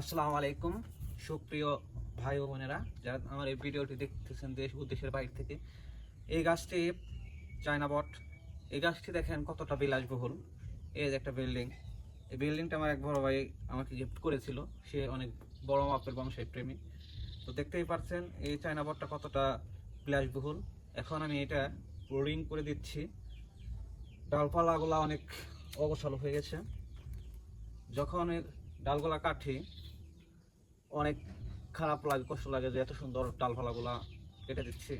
আসসালামু আলাইকুম, সুপ্রিয় ভাই ও বোনেরা, যারা আমার এই ভিডিওটি দেখতেছেন দেশ ও দেশের বাইরে থেকে, এই গাছটি চায়না বট। এই গাছটি দেখেন কতটা বিলাসবহুল। এই যে একটা বিল্ডিং। এই বিল্ডিংটা আমার এক বড় ভাই আমাকে গিফট করেছিল। সে অনেক বড় মাপের বংশের প্রেমী তো দেখতেই পাচ্ছেন, এই চায়না বটটা কতটা বিলাসবহুল। এখন আমি এটা রিং করে দিচ্ছি। ডালপালাগুলো অনেক অগোছাল হয়ে গেছে। যখন ডালগুলা কাটি অনেক খারাপ লাগে, কষ্ট লাগে যে এত সুন্দর ডালপালাগুলা কেটে দিচ্ছি।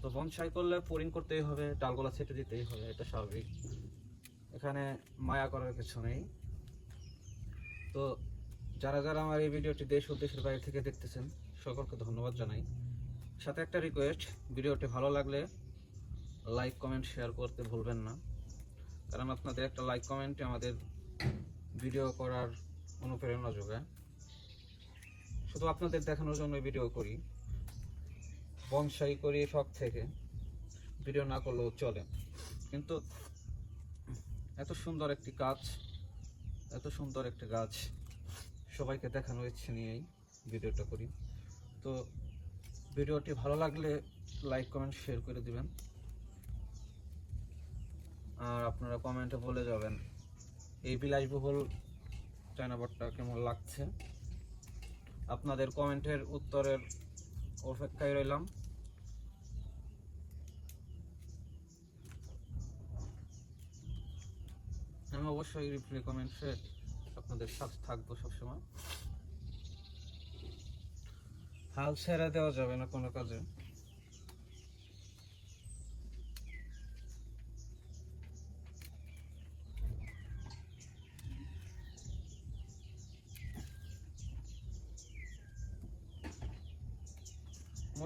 তো বনসাই করলে পোরিং করতেই হবে, ডালগুলা ছেটে দিতেই হবে, এটা স্বাভাবিক। এখানে মায়া করার কিছু নেই। তো যারা যারা আমার এই ভিডিওটি দেশ ও দেশের বাইরে থেকে দেখতেছেন, সকলকে ধন্যবাদ জানাই। সাথে একটা রিকোয়েস্ট ভিডিওটি ভালো লাগলে লাইক কমেন্ট শেয়ার করতে ভুলবেন না। কারণ আপনাদের একটা লাইক কমেন্টে আমাদের ভিডিও করার অনুপ্রেরণা যোগায়। শুধু আপনাদের দেখানোর জন্য ভিডিও করি। বংশাই করি শখ থেকে। ভিডিও না করলেও চলে। কিন্তু এত সুন্দর একটি গাছ এত সুন্দর একটি গাছ সবাইকে দেখানোর ইচ্ছে নিয়েই ভিডিওটা করি। তো ভিডিওটি ভালো লাগলে লাইক, কমেন্ট, শেয়ার করে দিবেন। আর আপনারা কমেন্টে বলে যাবেন, এই বিলাসবহুল চায়না বটটা কেমন লাগছে? আপনাদের কমেন্টের উত্তরের অপেক্ষায় রইলাম। আমি অবশ্যই রিপ্লাই কমেন্টে আপনাদের সাথে থাকব সবসময়। হাল ছেড়ে দেওয়া যাবে না কোনো কাজে।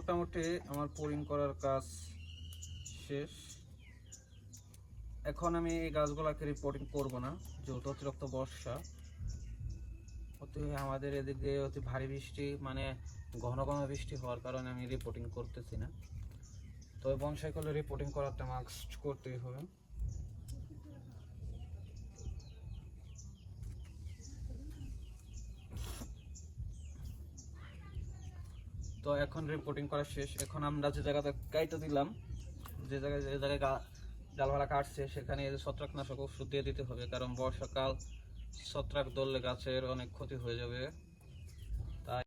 মোটামুটি আমার পোরিং করার কাজ শেষ। এখন আমি এই গাছগুলোকে রিপোর্টিং করব না, যেহেতু অতিরিক্ত বর্ষা। অতি আমাদের এদিকে অতি ভারী বৃষ্টি মানে ঘন ঘন বৃষ্টি হওয়ার কারণে আমি রিপোর্টিং করতেছি না। তবে বনসাই করলে রিপোর্টিং করাটা মাস্ক করতেই হবে। তো এখন রিপোর্টিং করা শেষ। এখন আমরা যে জায়গাতে কাইতে দিলাম, যে জায়গায় যে জায়গায় গা ডালপালা কাটছে সেখানে ছত্রাকনাশক ওষুধ দিয়ে দিতে হবে, কারণ বর্ষাকাল ছত্রাক ধরলে গাছের অনেক ক্ষতি হয়ে যাবে।